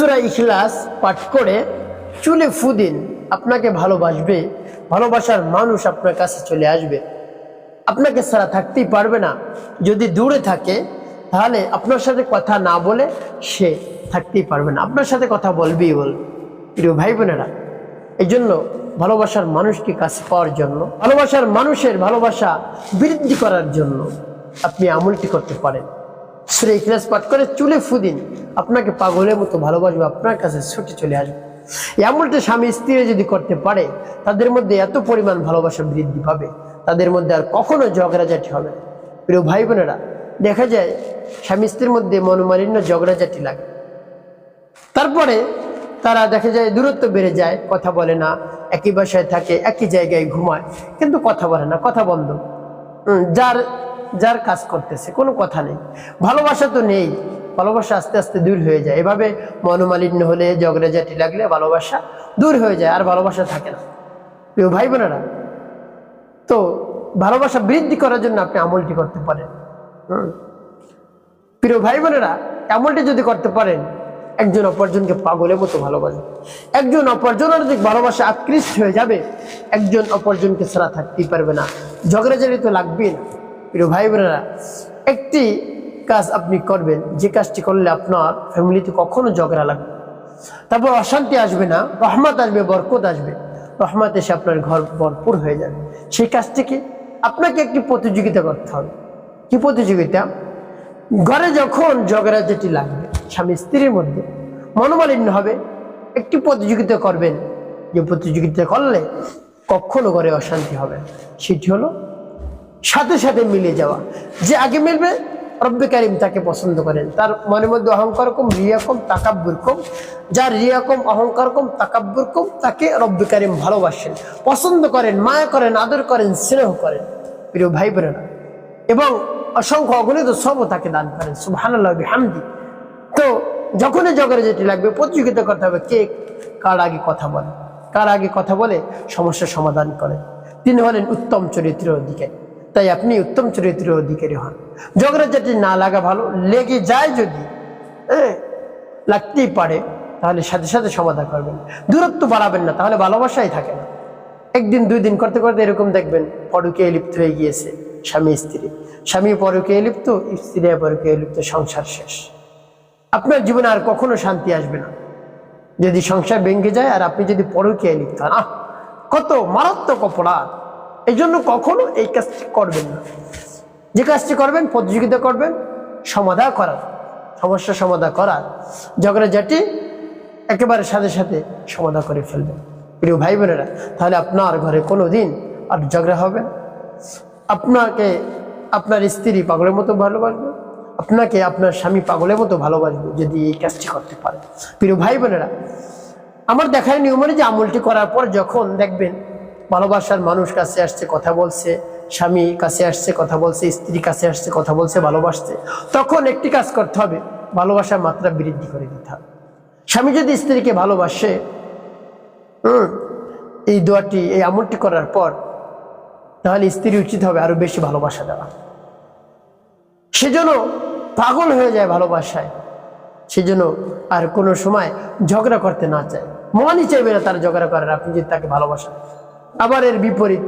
সুরা ইখলাস পাঠ করে চুলে ফুদিন আপনাকে ভালোবাসবে, ভালোবাসার মানুষ আপনার কাছে চলে আসবে। আপনাকে ছাড়া থাকতেই পারবে না। যদি দূরে থাকে, তাহলে আপনার সাথে কথা না বলে সে থাকতেই পারবে না। আপনার সাথে কথা বলবেই বলবে প্রিয় ভাই বোনেরা এই জন্য ভালোবাসার মানুষকে কাছে পাওয়ার জন্য, ভালোবাসার মানুষের ভালোবাসা বৃদ্ধি করার জন্য আপনি আমলটি করতে পারেন। শ্রী ইখলাস পাঠ করে চুলে ফুদিন আপনাকে পাগলের মতো ভালোবাসবে, আপনার কাছে ছুটে চলে আসবে। এমনটা স্বামী স্ত্রী যদি করতে পারে, তাদের মধ্যে এত পরিমাণ ভালোবাসা বৃদ্ধি পাবে, তাদের মধ্যে আর কখনো ঝগড়াঝাটি হবে না। প্রিয় ভাই বোনেরা, দেখা যায় স্বামী স্ত্রীর মধ্যে মনোমালিন্য, ঝগড়াঝাটি লাগে। তারপরে তারা দেখা যায় দূরত্ব বেড়ে যায়, কথা বলে না, একই বাসায় থাকে, একই জায়গায় ঘুমায়, কিন্তু কথা বলে না, কথা বন্ধ। যার যার কাজ করতেছে, কোনো কথা নেই। ভালোবাসা তো নেই, ভালোবাসা আস্তে আস্তে দূর হয়ে যায়। এভাবে মনোমালিন্য হলে ঝগড়াঝাটি লাগলে ভালোবাসা দূর হয়ে যায়, আর ভালোবাসা থাকে না। প্রিয় ভাই বোনেরা, তো ভালোবাসা বৃদ্ধি করার জন্য আপনি আমলটি করতে পারেন। প্রিয় ভাই বোনেরা, আমলটি যদি করতে পারেন, একজন অপরজনকে পাগলের মতো ভালোবাসবে। একজন অপরজনের দিক ভালোবাসা আকৃষ্ট হয়ে যাবে, একজন অপরজনকে ছাড়া থাকতেই পারবে না। ঝগড়াঝাড়ি তো লাগবেই না। প্রিয় ভাই বোনেরা, একটি কাজ আপনি করবেন, যে কাজটি করলে আপনার ফ্যামিলিতে কখনো ঝগড়া লাগবে তারপর অশান্তি আসবে না, রহমত আসবে, বরকত আসবে। রহমত এসে আপনার ঘর ভরপুর হয়ে যাবে। সেই কাজটিকে আপনাকে একটি প্রতিযোগিতা করতে হবে। কি প্রতিযোগিতা? ঘরে যখন ঝগড়া যেটি লাগবে, স্বামী স্ত্রীর মধ্যে মনোমালিন্য হবে, একটি প্রতিযোগিতা করবেন। যে প্রতিযোগিতা করলে কখনো ঘরে অশান্তি হবে সেটি হলো সাথে সাথে মিলে যাওয়া। যে আগে মিলবে, রব্বে কারিম তাকে পছন্দ করেন। তার মনের মধ্যে অহংকার কম, রিয়া কম, তাকাব্বুর কম। যার রিয়া কম, অহংকার কম, তাকাব্বুর কম, তাকে রব্বে কারিম ভালোবাসেন। পছন্দ করেন, মায়া করেন, আদর করেন, স্নেহ করেন। প্রিয় ভাই বোনেরা, এবং অসংখ্য অগণিত সবও তাকে দান করেন। সুবহানাল্লাহ, বিহামদি। তো যখনই জগরে যেটি লাগবে, প্রতিযোগিতা করতে হবে কে কার আগে কথা বলে। কার আগে কথা বলে সমস্যার সমাধান করে। তিনি হলেন উত্তম চরিত্রের অধিকারী। তাই আপনি উত্তম চরিত্রের অধিকারী হন। ঝগড়া যেটি না লাগা ভালো, লেগে যায় যদি হ্যাঁ লাগতেই পারে, তাহলে সাথে সাথে সমাধান করবেন। দূরত্ব বাড়াবেন না, তাহলে ভালোবাসাই থাকে না। একদিন দুই দিন করতে করতে এরকম দেখবেন, পরকে লিপ্ত হয়ে গিয়েছে স্বামী, স্ত্রী। স্বামী পরকে লিপ্ত, স্ত্রী পরকে লিপ্ত, সংসার শেষ। আপনার জীবনে আর কখনো শান্তি আসবে না। যদি সংসার ভেঙে যায়, আর আপনি যদি পরকে লিপ্ত হন কত মারাত্মক অপরাধ। এই জন্য কখনো এই কাজটি করবেন না। যে কাজটি করবেন, প্রতিযোগিতা করবেন, সমাধা করার, সমস্যা সমাধা করার, ঝগড়া জাটি একেবারে সাথে সাথে সমাধা করে ফেলবেন। প্রিয় ভাই বোনেরা, তাহলে আপনার ঘরে কোনো দিন আর ঝগড়া হবে আপনাকে আপনার স্ত্রী পাগলের মতো ভালোবাসবে, আপনাকে আপনার স্বামী পাগলের মতো ভালোবাসবে যদি এই কাজটি করতে পারে। প্রিয় ভাই বোনেরা, আমার দেখার নিয়ম হলো যে আমলটি করার পর যখন দেখবেন ভালোবাসার মানুষ কাছে আসছে, কথা বলছে, স্বামী কাছে আসছে, কথা বলছে, স্ত্রী কাছে আসছে, কথা বলছে, ভালোবাসছে। তখন একটি কাজ করতে হবে, ভালোবাসার মাত্রা বৃদ্ধি করে দিতে হবে। স্বামী যদি স্ত্রীকে ভালোবাসে, হুম, এই দোয়াটি, এই আমলটি করার পর, তাহলে স্ত্রী উচিত হবে আরও বেশি ভালোবাসা দেওয়া। সেজন্য পাগল হয়ে যায় ভালোবাসায় সেজন্য আর কোনো সময় ঝগড়া করতে না চায়। মনই চাইবে না তার ঝগড়া করার আপনি যদি তাকে ভালোবাসেন। আবার এর বিপরীত,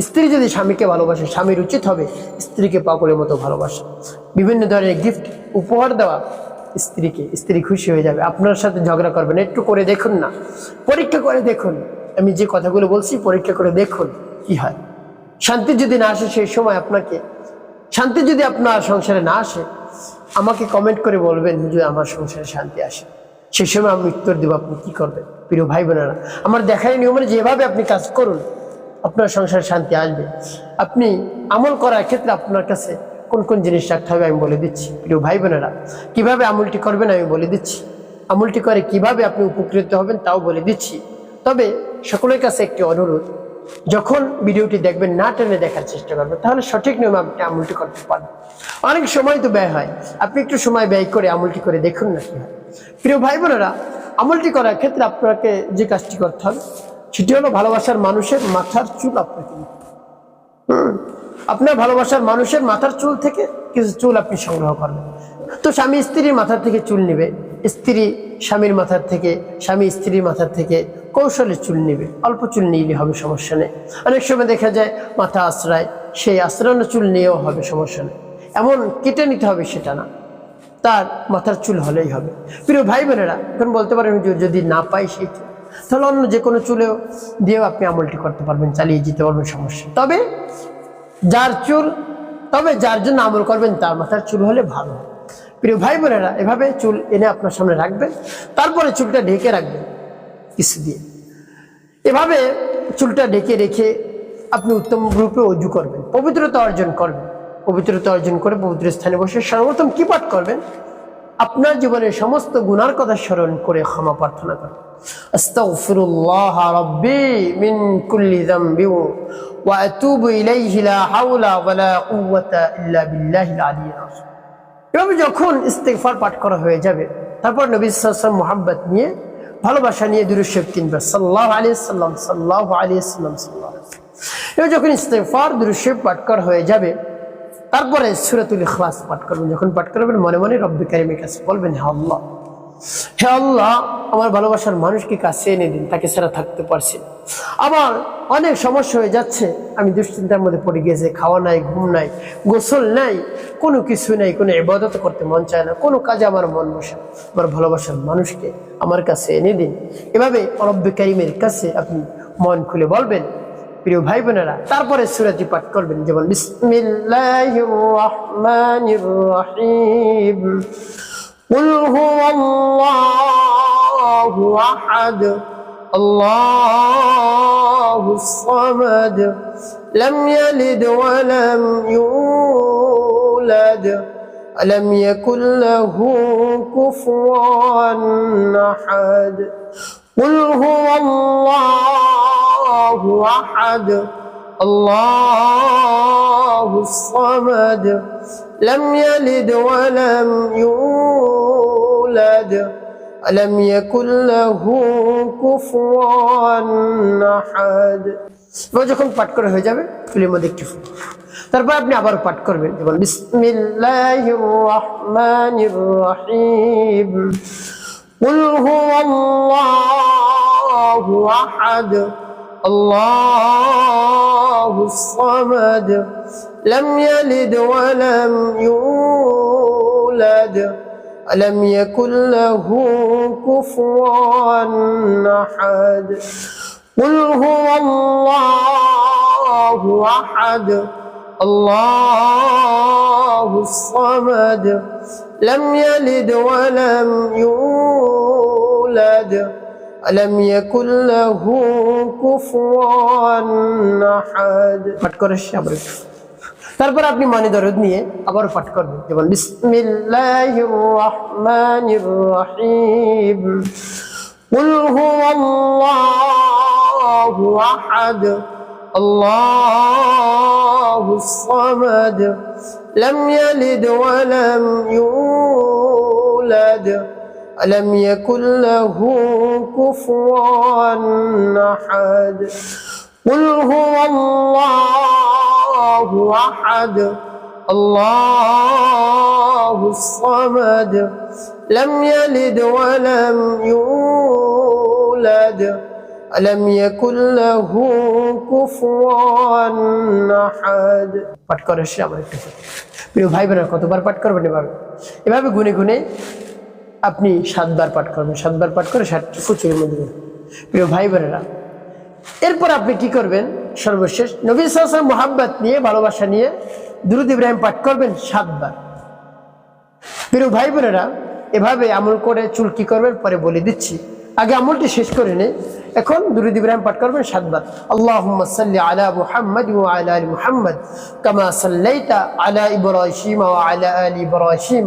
স্ত্রী যদি স্বামীকে ভালোবাসে, স্বামীর উচিত হবে স্ত্রীকে পাগলের মতো ভালোবাসা। বিভিন্ন ধরনের গিফট উপহার দেওয়া স্ত্রীকে, স্ত্রী খুশি হয়ে যাবে। আপনার সাথে ঝগড়া করবেন, একটু করে দেখুন না। পরীক্ষা করে দেখুন। আমি যে কথাগুলো বলছি, পরীক্ষা করে দেখুন কি হয়। শান্তি যদি না আসে সেই সময় আপনাকে, শান্তি যদি আপনার সংসারে না আসে, আমাকে কমেন্ট করে বলবেন যে আমার সংসারে শান্তি আসে। সেই সময় আমি উত্তর দেবো, আপনি কি করবেন? প্রিয় ভাই বোনেরা, আমার দেখার নিয়মে যেভাবে আপনি কাজ করুন, আপনার সংসারে শান্তি আসবে। আপনি আমল করার ক্ষেত্রে আপনার কাছে কোন কোন জিনিস রাখতে হবে আমি বলে দিচ্ছি। প্রিয় ভাই বোনেরা, কীভাবে আমলটি করবেন আমি বলে দিচ্ছি। আমলটি করে কীভাবে আপনি উপকৃত হবেন তাও বলে দিচ্ছি। তবে সকলের কাছে একটি অনুরোধ, যখন ভিডিওটি দেখবেন না টেনে দেখার চেষ্টা করবেন, তাহলে সঠিক নিয়মে আপনি আমলটি করতে পারবেন। অনেক সময় তো ব্যয় হয়, আপনি একটু সময় ব্যয় করে আমলটি করে দেখুন না কি হয়। প্রিয় ভাই বোনেরা, আমলটি করার ক্ষেত্রে আপনাকে যে কাজটি করতে হবে, সেটি হলো ভালোবাসার মানুষের মাথার চুল আপনাকে। আপনার ভালোবাসার মানুষের মাথার চুল থেকে কিছু চুল আপনি সংগ্রহ করবেন। তো স্বামী স্ত্রীর মাথা থেকে চুল নেবে, স্ত্রী স্বামীর মাথার থেকে, স্বামী স্ত্রীর মাথার থেকে কৌশলে চুল নেবে, অল্প চুল নিলে হবে সমস্যা নেই। অনেক সময় দেখা যায় মাথা আশ্রয়, সেই আশ্রয়ানো চুল নিয়েও হবে সমস্যা নেই। এমন কেটে নিতে হবে সেটা না। তার মাথার চুল হলেই হবে। প্রিয় ভাই বোনেরা এখন বলতে পারেন যদি না পাই সেই তাহলে অন্য যে কোনো চুলেও দিয়েও আপনি আমলটি করতে পারবেন, চালিয়ে যেতে পারবেন, সমস্যা। তবে যার চুল, তবে যার জন্য আমল করবেন, তার মাথার চুল হলে ভালো। প্রিয় ভাই বোনেরা এভাবে চুল এনে আপনার সামনে রাখবেন, তারপরে চুলটা ঢেকে রাখবেন কিছু দিয়ে। এভাবে চুলটা ঢেকে রেখে আপনি উত্তম রূপে অজু করবেন, পবিত্রতা অর্জন করবেন। পবিত্রতা অর্জন করে পবিত্র স্থানে বসে সর্বপ্রথম কি পাঠ করবেন? আপনার জীবনের সমস্ত গুনার কথা স্মরণ করে ক্ষমা প্রার্থনা করবেন আস্তাগফিরুল্লাহ রাব্বি মিন কুল্লি যামবি ওয়া আতুবু যখন ইস্তেগফার পাঠ করা হয়ে যাবে, তারপর নবী সাল্লাল্লাহু মোহাব্বত নিয়ে ভালোবাসা নিয়ে দুরুশেব তিনবার সাল্লাহ আলী সাল্লাম সাল্লাহ আলী সাল্লাম সাল্লাহ এবার যখন ইস্তেফার দুরুশেব পাঠ করা হয়ে যাবে তারপরে সুরাতুল ইখলাস পাঠ করবেন। যখন পাঠ করবেন, মনে মনে রব্বি কারিমের কাছে বলবেন, হে আল্লাহ হে আল্লাহ, আমার ভালোবাসার মানুষকে কাছে এনে দিন, তাকে ছাড়া থাকতে পারছি। আমার অনেক সমস্যা হয়ে যাচ্ছে, আমি দুশ্চিন্তার মধ্যে পড়ে গিয়েছে, খাওয়া নাই, ঘুম নাই, গোসল নাই, কোনো কিছু নাই, কোনো ইবাদত করতে মন চায় না, কোনো কাজে আমার মন বসে আমার ভালোবাসার মানুষকে আমার কাছে এনে দিন। এভাবে রব্বি কারিমের কাছে আপনি মন খুলে বলবেন প্রিয় ভাই বোনেরা তারপরে সুরাটি পাঠ করবেন যেমন বিসমিল্লাহির রহমানির রহিম قل هو الله أحد الله الصمد لم يلد ولم يولد ولم يكن له كفوا أحد قل هو الله أحد الله الصمد لم يلد ولم يولد ولم يكن له كفوا أحد এবার যখন পাঠ করা হয়ে যাবে ফিল্মের মধ্যে একটু ফুল। তারপর আপনি আবার পাঠ করবেন যেমন বিসমিল্লাহির রহমানির রহিম قل هو الله أحد الله الصمد لم يلد ولم يولد ولم يكن له كفوا أحد؟ قل هو الله أحد الله الصمد لم يلد ولم يولد. ولم يكن له كفوا أحد পাঠ করে সে আবার একটু। তারপর আপনি মনে দরদ নিয়ে আবার পাঠ করবেন যেমন বিসমিল্লাহির রহমানির রহিম قل هو الله أحد الله الصمد لم يلد ولم يولد ولم يكن له كفوا أحد قل هو الله أحد الله الصمد لم يلد ولم يولد ولم يكن له كفوا أحد পাঠ করে সে আমার একটু প্রিয় ভাই বোনেরা কতবার পাঠ করবেন এভাবে এভাবে গুনে গুনে আপনি সাতবার পাঠ করবেন সাতবার পাঠ করে ষাটটি কুচুরের মধ্যে। প্রিয় ভাই বোনেরা, এরপর আপনি কি করবেন? সর্বশেষ নবী সাল মোহাব্বত নিয়ে, ভালোবাসা নিয়ে দুরুদ ইব্রাহিম পাঠ করবেন সাতবার প্রিয় ভাই বোনেরা, এভাবে আমল করে চুল কি করবেন? পরে বলে দিচ্ছি। আগে আমলটি শেষ করে নেই, এখন দুরুদ ইব্রাহিম পাঠ করবেন সাতবার সাল্লি আলা মুহাম্মদ আলা মুহাম্মদ, কামা সাল্লাইতা আলা আলি ইব্রাহিম।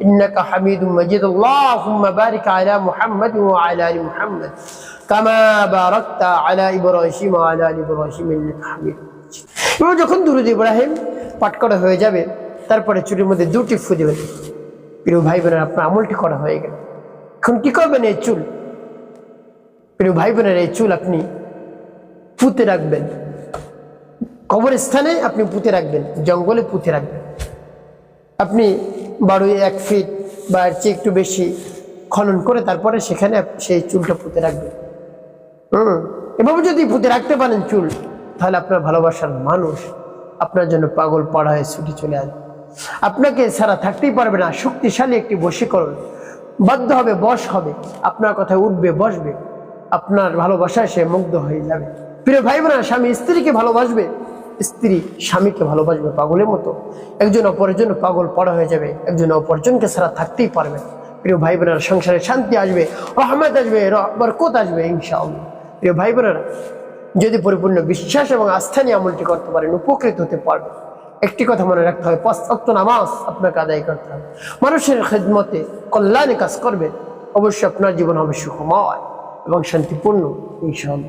انك حميد مجيد اللهم بارك على محمد وعلى ال محمد كما باركت على ابراهيم وعلى ال ابراهيم انك حميد مجيد এবার যখন দুরুদ ইব্রাহিম পাঠ করা হয়ে যাবে তারপরে চুলের মধ্যে দুটি ফু দেবেন প্রিয় ভাই বোনের আপনার আমলটি করা হয়ে গেল এখন কি করবেন এই চুল প্রিয় ভাই বোনের এই চুল আপনি পুঁতে রাখবেন কবরস্থানে আপনি পুঁতে রাখবেন জঙ্গলে পুঁতে রাখবেন আপনি বারো এক ফিট বা এর চেয়ে একটু বেশি খনন করে তারপরে সেখানে সেই চুলটা পুঁতে রাখবেন হুম? এভাবে যদি পুঁতে রাখতে পারেন চুল, তাহলে আপনার ভালোবাসার মানুষ আপনার জন্য পাগল পাড়া হয়ে ছুটি চলে আসবে। আপনাকে ছাড়া থাকতেই পারবে না। শক্তিশালী একটি বশীকরণ। বাধ্য হবে, বশ হবে। আপনার কথায় উঠবে, বসবে। আপনার ভালোবাসায় সে মুগ্ধ হয়ে যাবে। প্রিয় ভাই বোনেরা স্বামী স্ত্রীকে ভালোবাসবে। স্ত্রী স্বামীকে ভালোবাসবে পাগলের মতো। একজন অপরের জন্য পাগল পড়া হয়ে যাবে। একজন অপরজনকে ছাড়া থাকতেই পারবে প্রিয় ভাই বোনেরা সংসারে শান্তি আসবে, রহমত আসবে বরকত আসবে, ইনশাআল্লাহ। প্রিয় ভাই বোনেরা যদি পরিপূর্ণ বিশ্বাস এবং আস্থা নিয়ে আমলটি করতে পারেন, উপকৃত হতে পারবে একটি কথা মনে রাখতে হবে অক্ত নামাজ আপনাকে আদায় করতে হবে। মানুষের খেদমতে কল্যাণে কাজ করবে, অবশ্যই আপনার জীবন হবে সুখময় এবং শান্তিপূর্ণ, ইনশাআল্লাহ।